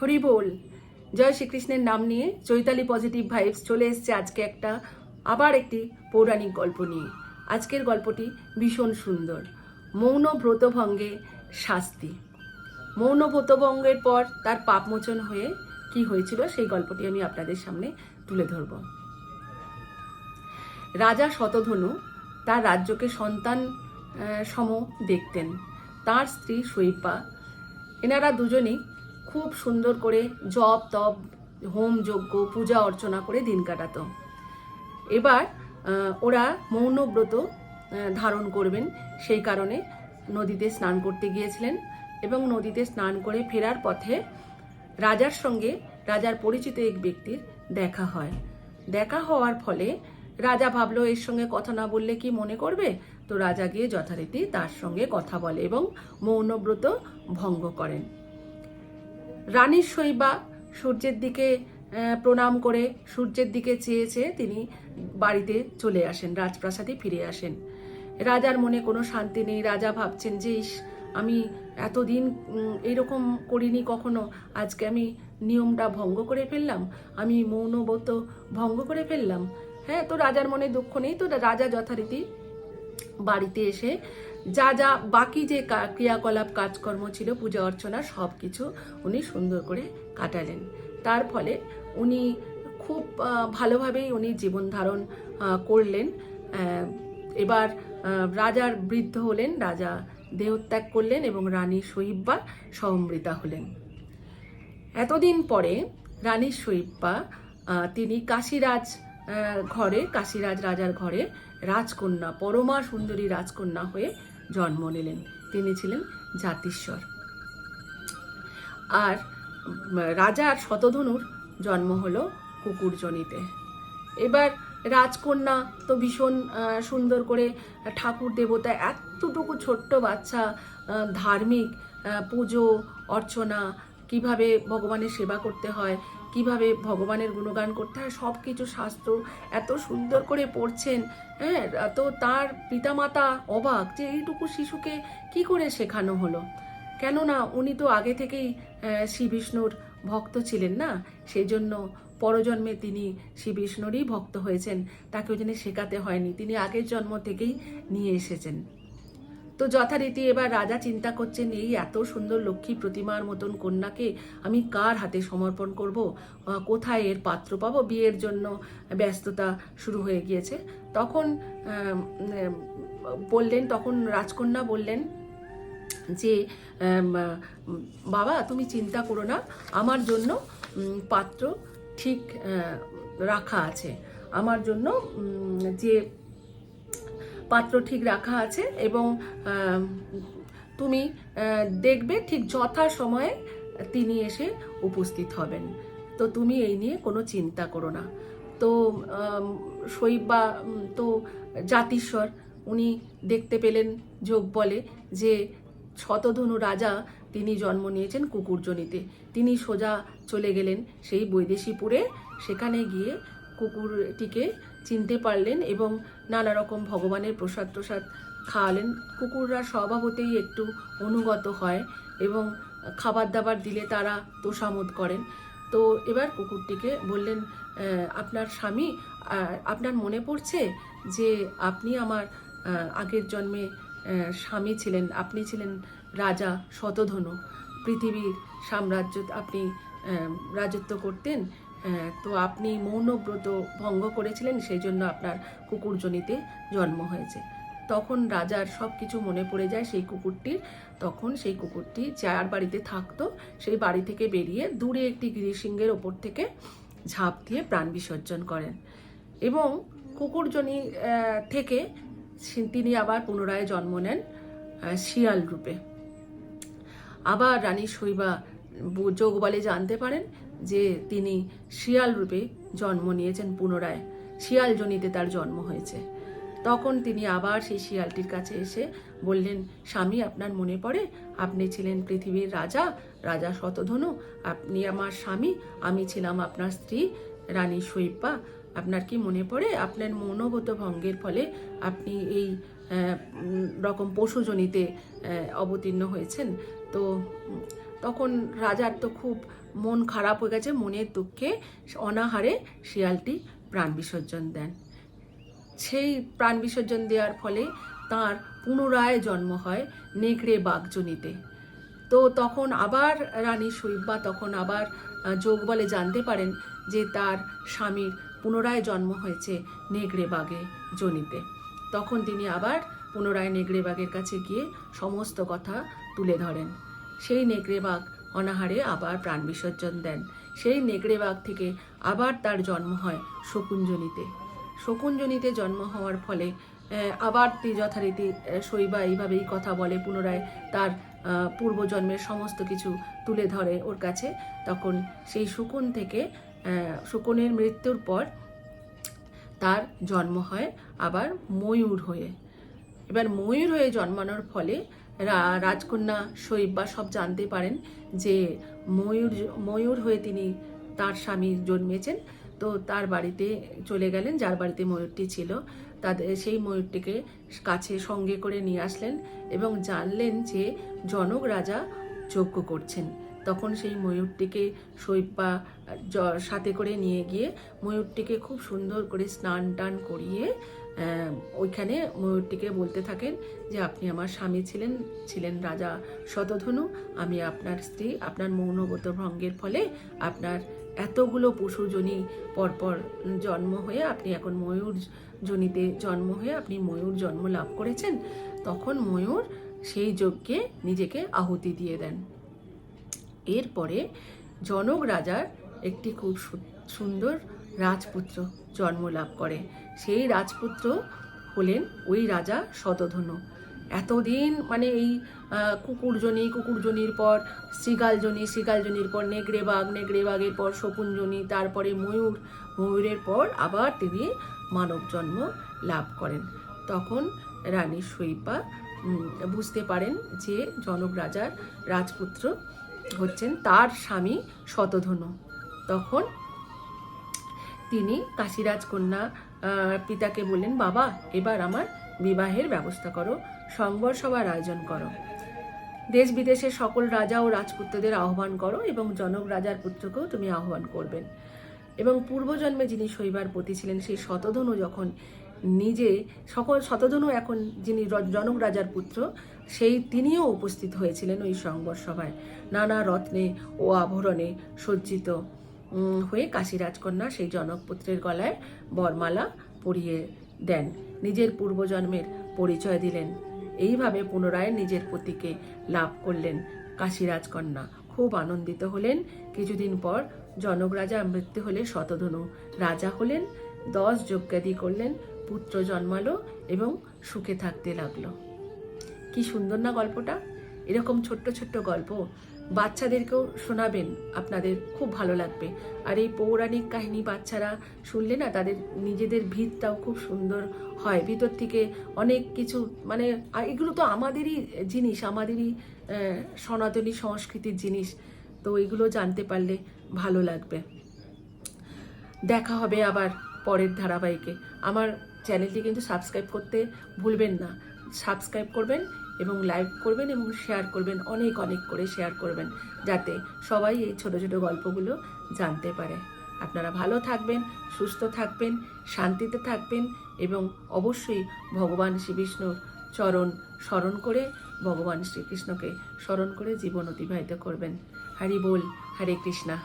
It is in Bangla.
হরি বল। জয় শ্রীকৃষ্ণের নাম নিয়ে চৈতালি পজিটিভ ভাইবস চলে এসছে আজকে একটা আবার একটি পৌরাণিক গল্প নিয়ে। আজকের গল্পটি ভীষণ সুন্দর। মৌন ব্রতভঙ্গে শাস্তি। মৌন ব্রতভঙ্গের পর তার পাপমোচন হয়ে কি হয়েছিল সেই গল্পটি আমি আপনাদের সামনে তুলে ধরব। রাজা শতধনু তার রাজ্যকে সন্তান সম দেখতেন। তার স্ত্রী শৈব্যা এনারা দুজনেই খুব সুন্দর করে জপ, তপ, হোম যজ্ঞ, পূজা অর্চনা করে দিন কাটাত। এবার ওরা মৌনব্রত ধারণ করবেন। সেই কারণে নদীতে স্নান করতে গিয়েছিলেন এবং নদীতে স্নান করে ফেরার পথে রাজার সঙ্গে রাজার পরিচিত এক ব্যক্তির দেখা হয়। দেখা হওয়ার ফলে রাজা ভাবলো, এর সঙ্গে কথা না বললে কি মনে করবে? তো রাজা গিয়ে যথারীতি তার সঙ্গে কথা বলে এবং মৌনব্রত ভঙ্গ করেন। রানীর শৈবা সূর্যের দিকে প্রণাম করে সূর্যের দিকে চেয়ে চেয়ে তিনি বাড়িতে চলে আসেন, রাজপ্রাসাদে ফিরে আসেন। রাজার মনে কোনো শান্তি নেই, রাজা ভাবছেন যে, ইস, আমি এতদিন এরকম করিনি কখনো, আজকে আমি নিয়মটা ভঙ্গ করে ফেললাম, আমি মৌনব্রত ভঙ্গ করে ফেললাম। হ্যাঁ তো রাজার মনে দুঃখ নেই, তো রাজা যথারীতি বাড়িতে এসে যা যা বাকি যে ক্রিয়াকলাপ কাজকর্ম ছিল পূজা অর্চনা সব কিছু উনি সুন্দর করে কাটালেন। তার ফলে উনি খুব ভালোভাবেই উনি জীবন ধারণ করলেন। এবার রাজার বৃদ্ধ হলেন রাজা দেহত্যাগ করলেন এবং রানী শহীব্বা সমৃতা হলেন। এতদিন পরে রানী আহ, তিনি কাশীরাজ ঘরে, কাশীরাজ রাজার ঘরে রাজকন্যা, পরমা সুন্দরী রাজকন্যা হয়ে জন্ম নিলেন। তিনি ছিলেন জাতিস্বর। আর রাজার শতধনুর জন্ম হলো কুকুরজনিতে। এবার রাজকন্যা তো ভীষণ সুন্দর করে ঠাকুর দেবতা, এতটুকু ছোট্ট বাচ্চা ধার্মিক পুজো, অর্চনা, কীভাবে ভগবানের সেবা করতে হয় কীভাবে ভগবানের গুণগান করতে হয় সব কিছু শাস্ত্র এত সুন্দর করে পড়ছেন হ্যাঁ তো তার পিতামাতা অবাক যে এইটুকু শিশুকে কি করে শেখানো হলো? কেননা উনি তো আগে থেকেই শ্রী বিষ্ণুর ভক্ত ছিলেন না সেই জন্য পরজন্মে তিনি শ্রী বিষ্ণুরই ভক্ত হয়েছেন তাকে ওই জন্য শেখাতে হয়নি, তিনি আগের জন্ম থেকেই নিয়ে এসেছেন। তো যথারীতি এবার রাজা চিন্তা করছেন, এই এত সুন্দর লক্ষ্মী প্রতিমার মতন কন্যাকে আমি কার হাতে সমর্পণ করব? কোথায় এর পাত্র পাবো? বিয়ের জন্য ব্যস্ততা শুরু হয়ে গিয়েছে। তখন বললেন, তখন রাজকন্যা বললেন, যে বাবা, তুমি চিন্তা করো না, আমার জন্য পাত্র ঠিক রাখা আছে। আমার জন্য যে পাত্র ঠিক রাখা আছে এবং তুমি দেখবে ঠিক যথা সময়ে তিনি এসে উপস্থিত হবেন। তো তুমি এই নিয়ে কোনো চিন্তা করো না। তো শৈবা উম, তো জাতিস্বর উনি দেখতে পেলেন যোগ বলে যে শতধনু রাজা তিনি জন্ম নিয়েছেন কুকুরজনিতে। তিনি সোজা চলে গেলেন সেই বৈদেশীপুরে। সেখানে গিয়ে কুকুরটিকে চিনতে পারলেন এবং নানা রকম ভগবানের প্রসাদ প্রসাদ খাওয়ালেন। কুকুররা স্বভাবতেই একটু অনুগত হয় এবং খাবার দাবার দিলে তারা তোষামোদ করেন। তো এবার কুকুরটিকে বললেন আপনার স্বামী আপনার মনে পড়ছে যে আপনি আমার আগের জন্মে স্বামী ছিলেন? আপনি ছিলেন রাজা শতধনু। পৃথিবীর সাম্রাজ্য আপনি রাজত্ব করতেন তো আপনি মৌনব্রত ভঙ্গ করেছিলেন, সেই জন্য আপনার কুকুরজনিতে জন্ম হয়েছে। তখন রাজার সব কিছু মনে পড়ে যায় সেই কুকুরটির। তখন সেই কুকুরটি যার বাড়িতে থাকতো, সেই বাড়ি থেকে বেরিয়ে দূরে একটি গিরিসিংহের ওপর থেকে ঝাঁপ দিয়ে প্রাণ বিসর্জন করেন। এবং কুকুরজনি থেকে তিনি আবার পুনরায় জন্ম নেন শিয়াল রূপে। আবার রানী শৈবা যোগ বলে জানতে পারেন যে তিনি শিয়াল রূপে জন্ম নিয়েছেন পুনরায়। শিয়াল জনিতে তার জন্ম হয়েছে। তখন তিনি আবার সেই শিয়ালটির কাছে এসে বললেন, স্বামী, আপনার মনে পড়ে? আপনি ছিলেন পৃথিবীর রাজা রাজা শতধনু। আপনি আমার স্বামী, আমি ছিলাম আপনার স্ত্রী, রানী শৈব্যা আপনার কি মনে পড়ে? আপনার মনোগত ভঙ্গের ফলে আপনি এই রকম পশুজনিতে অবতীর্ণ হয়েছেন। তো তখন রাজার তো খুব মন খারাপ হয়ে গেছে, মনের দুঃখে অনাহারে শিয়ালটি প্রাণ বিসর্জন দেন। সেই প্রাণ বিসর্জন দেওয়ার ফলে তার পুনরায় জন্ম হয় নেকড়ে বাঘজনিতে। তো তখন আবার রানী শৈব্বা তখন আবার যোগ বলে জানতে পারেন যে তার স্বামীর পুনরায় জন্ম হয়েছে নেগড়ে বাঘে জনিতে। তখন তিনি আবার পুনরায় নেগড়ে বাঘের কাছে গিয়ে সমস্ত কথা তুলে ধরেন। সেই নেগড়ে বাঘ অনাহারে আবার প্রাণ বিসর্জন দেন। সেই নেগড়ে বাঘ থেকে আবার তার জন্ম হয় শকুঞ্জনিতে শকুঞ্জনিতে জন্ম হওয়ার ফলে আবার যথারীতি শৈবা এইভাবেই কথা বলে, পুনরায় তার পূর্বজন্মের সমস্ত কিছু তুলে ধরে ওর কাছে। তখন সেই শকুন থেকে শকুনের মৃত্যুর পর তার জন্ম হয় আবার ময়ূর হয়ে। এবার ময়ূর হয়ে জন্মানোর ফলে রাজকন্যা শৈব্বা সব জানতে পারেন যে ময়ূর ময়ূর হয়ে তিনি তার স্বামী জন্মেছেন। তো তার বাড়িতে চলে গেলেন, যার বাড়িতে ময়ূরটি ছিল। তাদের, সেই ময়ূরটিকে কাছে সঙ্গে করে নিয়ে আসলেন এবং জানলেন যে জনক রাজা যজ্ঞ করছেন। তখন সেই ময়ূরটিকে শৈব্বা সাথে করে নিয়ে গিয়ে ময়ূরটিকে খুব সুন্দর করে স্নান টান করিয়ে ওইখানে ময়ূরটিকে বলতে থাকেন যে আপনি আমার স্বামী ছিলেন ছিলেন রাজা শতধনু। আমি আপনার স্ত্রী, আপনার মৌনগত ভঙ্গের ফলে আপনার এতগুলো পশুজনী পরপর জন্ম হয়ে আপনি এখন ময়ূর জনিতে জন্ম হয়ে আপনি ময়ূর জন্ম লাভ করেছেন, তখন ময়ূর সেই যজ্ঞে নিজেকে আহুতি দিয়ে দেন। এরপরে জনক রাজার একটি খুব সুন্দর রাজপুত্র জন্ম লাভ করে। সেই রাজপুত্র হলেন ওই রাজা শতধনু এতদিন মানে এই কুকুরজনী কুকুরজনির পর শৃগালজনী শৃগালজনির পর নেগড়ে বাঘ নেগড়ে বাঘের পর শকুনজনী তারপরে ময়ূর ময়ূরের পর আবার তিনি মানব জন্ম লাভ করেন। তখন রানী উম, বুঝতে পারেন যে জনক রাজার রাজপুত্র হচ্ছেন তার স্বামী শতধনু তখন তিনি কাশীরাজ কন্যা পিতাকে বললেন, বাবা, এবার আমার বিবাহের ব্যবস্থা করো, সংবর সভার আয়োজন করো। দেশ বিদেশের সকল রাজা ও রাজপুত্রদের আহ্বান করো এবং জনক রাজার পুত্রকেও তুমি আহ্বান করবেন। এবং পূর্বজন্মে যিনি শৈবার পতি ছিলেন, সেই শতধনু যখন নিজে, সকল শতধনু এখন যিনি জনক রাজার পুত্র, সেই তিনিও উপস্থিত হয়েছিলেন ওই সংবর সভায়। নানা রত্নে ও আভরণে সজ্জিত হয়ে কাশীরাজকন্যা সেই জনকপুত্রের গলায় বরমালা পরিয়ে দেন। নিজের পূর্বজন্মের পরিচয় দিলেন। এইভাবে পুনরায় নিজের পতিকে লাভ করলেন কাশীরাজকন্যা খুব আনন্দিত হলেন। কিছুদিন পর জনক রাজা মৃত্যু হলে শতধনু রাজা হলেন। দশ যজ্ঞাদি করলেন, পুত্র জন্মালো এবং সুখে থাকতে লাগল। কি সুন্দর না গল্পটা? এরকম ছোট্ট ছোট্ট গল্প বাচ্চাদেরকেও শোনাবেন, আপনাদের খুব ভালো লাগবে। আর এই পৌরাণিক কাহিনী বাচ্চারা শুনলে না, তাদের নিজেদের ভিতটাও খুব সুন্দর হয়। ভিতর থেকে অনেক কিছু মানে এগুলো তো আমাদেরই জিনিস, আমাদেরই সনাতনী সংস্কৃতির জিনিস। তো এগুলো জানতে পারলে ভালো লাগবে। দেখা হবে আবার পরের ধারাবাহিকে। আমার চ্যানেলটি কিন্তু সাবস্ক্রাইব করতে ভুলবেন না। সাবস্ক্রাইব করবেন এবং লাইক করবেন এবং শেয়ার করবেন, অনেক অনেক করে শেয়ার করবেন, যাতে সবাই এই ছোট ছোট গল্পগুলো জানতে পারে। আপনারা ভালো থাকবেন, সুস্থ থাকবেন, শান্তিতে থাকবেন এবং অবশ্যই ভগবান শ্রী বিষ্ণুর চরণ স্মরণ করে ভগবান শ্রীকৃষ্ণকে স্মরণ করে জীবন অতিবাহিত করবেন। হরি বল, হরে কৃষ্ণা।